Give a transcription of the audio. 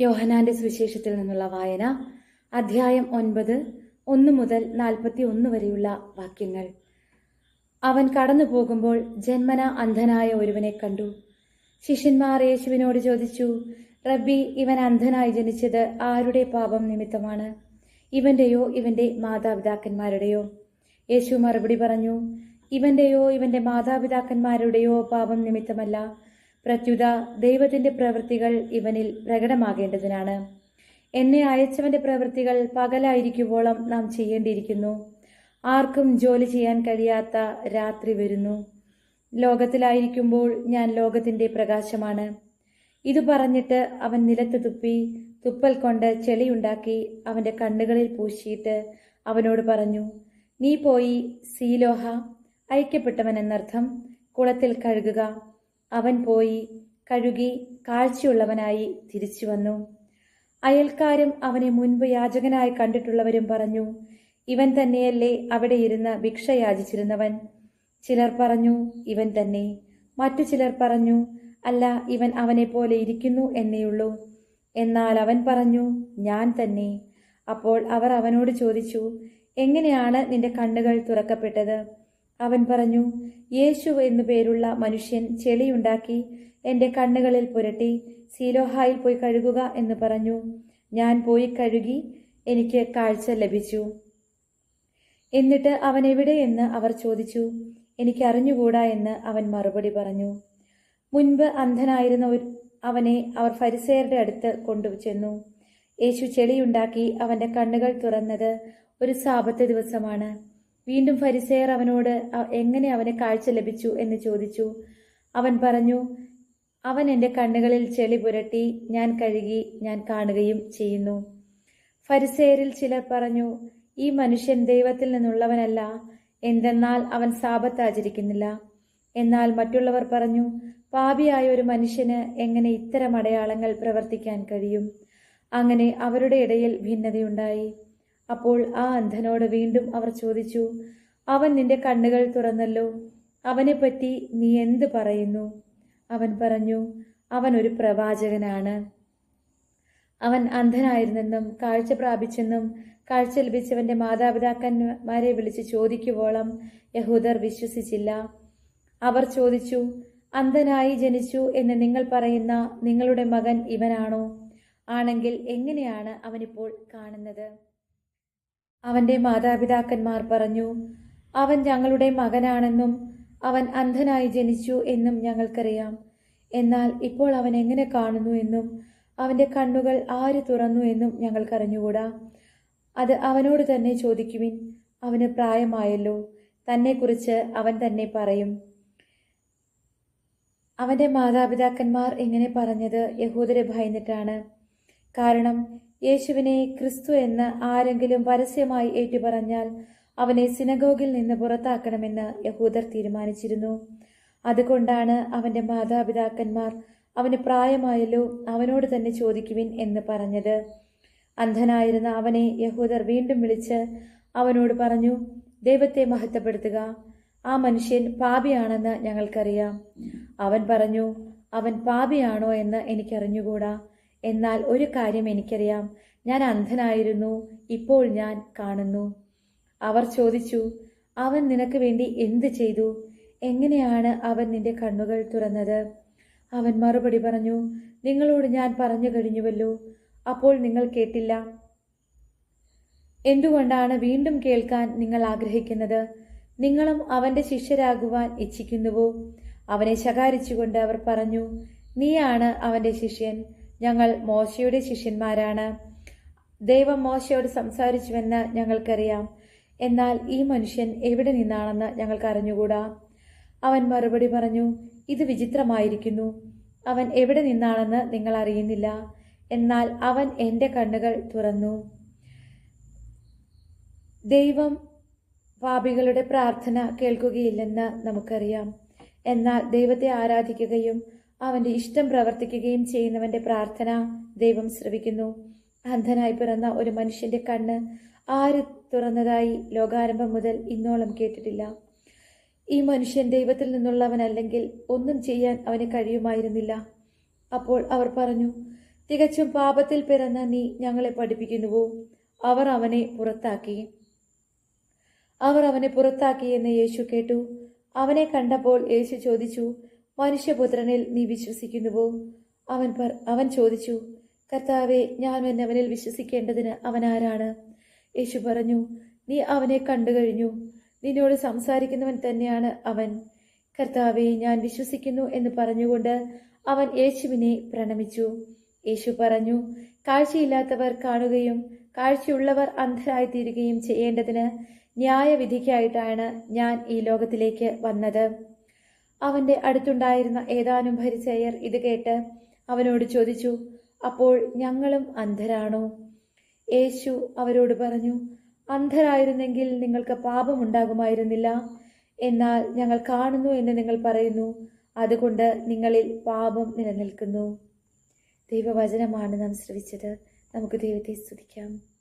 യോഹനാന്റെ സുവിശേഷത്തിൽ നിന്നുള്ള വായന അധ്യായം ഒൻപത് ഒന്ന് മുതൽ നാൽപ്പത്തി ഒന്ന് വരെയുള്ള വാക്യങ്ങൾ. അവൻ കടന്നു പോകുമ്പോൾ ജന്മന അന്ധനായ ഒരുവനെ കണ്ടു. ശിഷ്യന്മാർ യേശുവിനോട് ചോദിച്ചു റബ്ബി ഇവൻ അന്ധനായി ജനിച്ചത് ആരുടെ പാപം നിമിത്തമാണ്? ഇവന്റെയോ ഇവന്റെ മാതാപിതാക്കന്മാരുടെയോ? യേശു മറുപടി പറഞ്ഞു ഇവന്റെയോ ഇവന്റെ മാതാപിതാക്കന്മാരുടെയോ പാപം നിമിത്തമല്ല. പ്രത്യുത ദൈവത്തിന്റെ പ്രവൃത്തികൾ ഇവനിൽ പ്രകടമാകേണ്ടതിനാണ്. എന്നെ അയച്ചവന്റെ പ്രവൃത്തികൾ പകലായിരിക്കുവോളം നാം ചെയ്യേണ്ടിയിരിക്കുന്നു. ആർക്കും ജോലി ചെയ്യാൻ കഴിയാത്ത രാത്രി വരുന്നു. ലോകത്തിലായിരിക്കുമ്പോൾ ഞാൻ ലോകത്തിന്റെ പ്രകാശമാണ്. ഇത് പറഞ്ഞിട്ട് അവൻ നിലത്ത് തുപ്പി തുപ്പൽ കൊണ്ട് ചെളിയുണ്ടാക്കി അവന്റെ കണ്ണുകളിൽ പൂശിയിട്ട് അവനോട് പറഞ്ഞു നീ പോയി സീലോഹ ഐക്യപ്പെട്ടവൻ എന്നർത്ഥം കുളത്തിൽ കഴുകുക. അവൻ പോയി കഴുകി കാഴ്ചയുള്ളവനായി തിരിച്ചു വന്നു. അയൽക്കാരും അവനെ മുൻപ് യാചകനായി കണ്ടിട്ടുള്ളവരും പറഞ്ഞു ഇവൻ തന്നെയല്ലേ അവിടെ ഇരുന്ന് ഭിക്ഷ യാചിച്ചിരുന്നവൻ? ചിലർ പറഞ്ഞു ഇവൻ തന്നെ. മറ്റു ചിലർ പറഞ്ഞു അല്ല ഇവൻ അവനെ പോലെ ഇരിക്കുന്നു എന്നേയുള്ളൂ എന്നാൽ അവൻ പറഞ്ഞു ഞാൻ തന്നെ. അപ്പോൾ അവർ അവനോട് ചോദിച്ചു എങ്ങനെയാണ് നിന്റെ കണ്ണുകൾ തുറക്കപ്പെട്ടത്? അവൻ പറഞ്ഞു യേശു എന്നു പേരുള്ള മനുഷ്യൻ ചെളിയുണ്ടാക്കി എന്റെ കണ്ണുകളിൽ പുരട്ടി സീലോഹായിൽ പോയി കഴുകുക എന്ന് പറഞ്ഞു. ഞാൻ പോയി കഴുകി എനിക്ക് കാഴ്ച ലഭിച്ചു. എന്നിട്ട് അവൻ എവിടെയെന്ന് അവർ ചോദിച്ചു. എനിക്ക് അറിഞ്ഞുകൂടാ എന്ന് അവൻ മറുപടി പറഞ്ഞു. മുൻപ് അന്ധനായിരുന്ന അവനെ അവർ ഫരിസേയരുടെ അടുത്ത് കൊണ്ടുചെന്നു യേശു ചെളിയുണ്ടാക്കി അവന്റെ കണ്ണുകൾ തുറന്നത് ഒരു സാപത്ത് ദിവസമാണ്. വീണ്ടും ഫരിസേയർ അവനോട് എങ്ങനെ അവന് കാഴ്ച ലഭിച്ചു? എന്ന് ചോദിച്ചു. അവൻ പറഞ്ഞു അവൻ എന്റെ കണ്ണുകളിൽ ചെളി പുരട്ടി ഞാൻ കഴുകി ഞാൻ കാണുകയും ചെയ്യുന്നു. ഫരിസേരിൽ ചിലർ പറഞ്ഞു ഈ മനുഷ്യൻ ദൈവത്തിൽ നിന്നുള്ളവനല്ല എന്തെന്നാൽ അവൻ സാപത്ത് ആചരിക്കുന്നില്ല. എന്നാൽ മറ്റുള്ളവർ പറഞ്ഞു പാപിയായ ഒരു മനുഷ്യന് എങ്ങനെ ഇത്തരം അടയാളങ്ങൾ പ്രവർത്തിക്കാൻ കഴിയും? അങ്ങനെ അവരുടെ ഇടയിൽ ഭിന്നതയുണ്ടായി. അപ്പോൾ ആ അന്ധനോട് വീണ്ടും അവർ ചോദിച്ചു അവൻ നിന്റെ കണ്ണുകൾ തുറന്നല്ലോ അവനെപ്പറ്റി നീ എന്ത് പറയുന്നു? അവൻ പറഞ്ഞു അവൻ ഒരു പ്രവാചകനാണ്. അവൻ അന്ധനായിരുന്നെന്നും കാഴ്ച പ്രാപിച്ചെന്നും കാഴ്ച ലഭിച്ചവന്റെ മാതാപിതാക്കന്മാരെ വിളിച്ച് ചോദിക്കുവോളം യഹൂദർ വിശ്വസിച്ചില്ല. അവർ ചോദിച്ചു അന്ധനായി ജനിച്ചു എന്ന് നിങ്ങൾ പറയുന്ന നിങ്ങളുടെ മകൻ ഇവനാണോ? ആണെങ്കിൽ എങ്ങനെയാണ് അവനിപ്പോൾ കാണുന്നത്? അവന്റെ മാതാപിതാക്കന്മാർ പറഞ്ഞു അവൻ ഞങ്ങളുടെ മകനാണെന്നും അവൻ അന്ധനായി ജനിച്ചു എന്നും ഞങ്ങൾക്കറിയാം. എന്നാൽ ഇപ്പോൾ അവൻ എങ്ങനെ കാണുന്നു എന്നും അവന്റെ കണ്ണുകൾ ആര് തുറന്നു എന്നും ഞങ്ങൾക്കറിഞ്ഞുകൂടാ? അത് അവനോട് തന്നെ ചോദിക്കുവിൻ. അവന് പ്രായമായല്ലോ. തന്നെക്കുറിച്ച് അവൻ തന്നെ പറയും. അവന്റെ മാതാപിതാക്കന്മാർ ഇങ്ങനെ പറഞ്ഞത് യഹൂദരെ ഭയന്നിട്ടാണ്. കാരണം യേശുവിനെ ക്രിസ്തു എന്ന് ആരെങ്കിലും പരസ്യമായി ഏറ്റുപറഞ്ഞാൽ അവനെ സിനഗോഗിൽ നിന്ന് പുറത്താക്കണമെന്ന് യഹൂദർ തീരുമാനിച്ചിരുന്നു. അതുകൊണ്ടാണ് അവന്റെ മാതാപിതാക്കന്മാർ അവന് പ്രായമായല്ലോ അവനോട് തന്നെ ചോദിക്കുവിൻ എന്ന് പറഞ്ഞത്. അന്ധനായിരുന്ന അവനെ യഹൂദർ വീണ്ടും വിളിച്ച് അവനോട് പറഞ്ഞു ദൈവത്തെ മഹത്വപ്പെടുത്തുക. ആ മനുഷ്യൻ പാപിയാണെന്ന് ഞങ്ങൾക്കറിയാം. അവൻ പറഞ്ഞു അവൻ പാപിയാണോ എന്ന് എനിക്കറിഞ്ഞുകൂടാ. എന്നാൽ ഒരു കാര്യം എനിക്കറിയാം. ഞാൻ അന്ധനായിരുന്നു. ഇപ്പോൾ ഞാൻ കാണുന്നു. അവർ ചോദിച്ചു അവൻ നിനക്ക് വേണ്ടി എന്ത് ചെയ്തു? എങ്ങനെയാണ് അവൻ നിന്റെ കണ്ണുകൾ തുറന്നത്? അവൻ മറുപടി പറഞ്ഞു നിങ്ങളോട് ഞാൻ പറഞ്ഞു കഴിഞ്ഞുവല്ലോ. അപ്പോൾ നിങ്ങൾ കേട്ടില്ല. എന്തുകൊണ്ടാണ് വീണ്ടും കേൾക്കാൻ നിങ്ങൾ ആഗ്രഹിക്കുന്നത്? നിങ്ങളും അവന്റെ ശിഷ്യരാകുവാൻ ഇച്ഛിക്കുന്നുവോ? അവനെ ശകാരിച്ചുകൊണ്ട് അവർ പറഞ്ഞു നീയാണ് അവന്റെ ശിഷ്യൻ. ഞങ്ങൾ മോശയുടെ ശിഷ്യന്മാരാണ്. ദൈവം മോശയോട് സംസാരിച്ചുവെന്ന് ഞങ്ങൾക്കറിയാം. എന്നാൽ ഈ മനുഷ്യൻ എവിടെ നിന്നാണെന്ന് ഞങ്ങൾക്ക് അറിഞ്ഞുകൂടാ? അവൻ മറുപടി പറഞ്ഞു ഇത് വിചിത്രമായിരിക്കുന്നു. അവൻ എവിടെ നിന്നാണെന്ന് നിങ്ങൾ അറിയുന്നില്ല. എന്നാൽ അവൻ എന്റെ കണ്ണുകൾ തുറന്നു. ദൈവം പാപികളുടെ പ്രാർത്ഥന കേൾക്കുകയില്ലെന്ന് നമുക്കറിയാം. എന്നാൽ ദൈവത്തെ ആരാധിക്കുകയും അവന്റെ ഇഷ്ടം പ്രവർത്തിക്കുകയും ചെയ്യുന്നവന്റെ പ്രാർത്ഥന ദൈവം ശ്രവിക്കുന്നു. അന്ധനായി പിറന്ന ഒരു മനുഷ്യന്റെ കണ്ണ് ആര് തുറന്നതായി ലോകാരംഭം മുതൽ ഇന്നോളം കേട്ടിട്ടില്ല. ഈ മനുഷ്യൻ ദൈവത്തിൽ നിന്നുള്ളവനല്ലെങ്കിൽ ഒന്നും ചെയ്യാൻ അവന് കഴിയുമായിരുന്നില്ല. അപ്പോൾ അവർ പറഞ്ഞു തികച്ചും പാപത്തിൽ പിറന്ന നീ ഞങ്ങളെ പഠിപ്പിക്കുന്നുവോ? അവർ അവനെ പുറത്താക്കി. അവർ അവനെ പുറത്താക്കി എന്ന് യേശു കേട്ടു. അവനെ കണ്ടപ്പോൾ യേശു ചോദിച്ചു മനുഷ്യപുത്രനിൽ നീ വിശ്വസിക്കുന്നുവോ? അവൻ അവൻ ചോദിച്ചു കർത്താവെ ഞാൻ എന്നവനിൽ വിശ്വസിക്കേണ്ടതിന് അവൻ ആരാണ്? യേശു പറഞ്ഞു നീ അവനെ കണ്ടു കഴിഞ്ഞു. നിന്നോട് സംസാരിക്കുന്നവൻ തന്നെയാണ് അവൻ. കർത്താവെ ഞാൻ വിശ്വസിക്കുന്നു എന്ന് പറഞ്ഞുകൊണ്ട് അവൻ യേശുവിനെ പ്രണമിച്ചു. യേശു പറഞ്ഞു കാഴ്ചയില്ലാത്തവർ കാണുകയും കാഴ്ചയുള്ളവർ അന്ധരായിത്തീരുകയും ചെയ്യേണ്ടതിന് ന്യായവിധിക്കായിട്ടാണ് ഞാൻ ഈ ലോകത്തിലേക്ക് വന്നത്. അവന്റെ അടുത്തുണ്ടായിരുന്ന ഏതാനും ഭരിച്ചയർ ഇത് കേട്ട് അവനോട് ചോദിച്ചു അപ്പോൾ ഞങ്ങളും അന്ധരാണോ? യേശു അവരോട് പറഞ്ഞു അന്ധരായിരുന്നെങ്കിൽ നിങ്ങൾക്ക് പാപമുണ്ടാകുമായിരുന്നില്ല എന്നാൽ ഞങ്ങൾ കാണുന്നു എന്ന് നിങ്ങൾ പറയുന്നു. അതുകൊണ്ട് നിങ്ങളിൽ പാപം നിലനിൽക്കുന്നു. ദൈവവചനമാണ് നാം ശ്രവിച്ചത്. നമുക്ക് ദൈവത്തെ സ്തുതിക്കാം.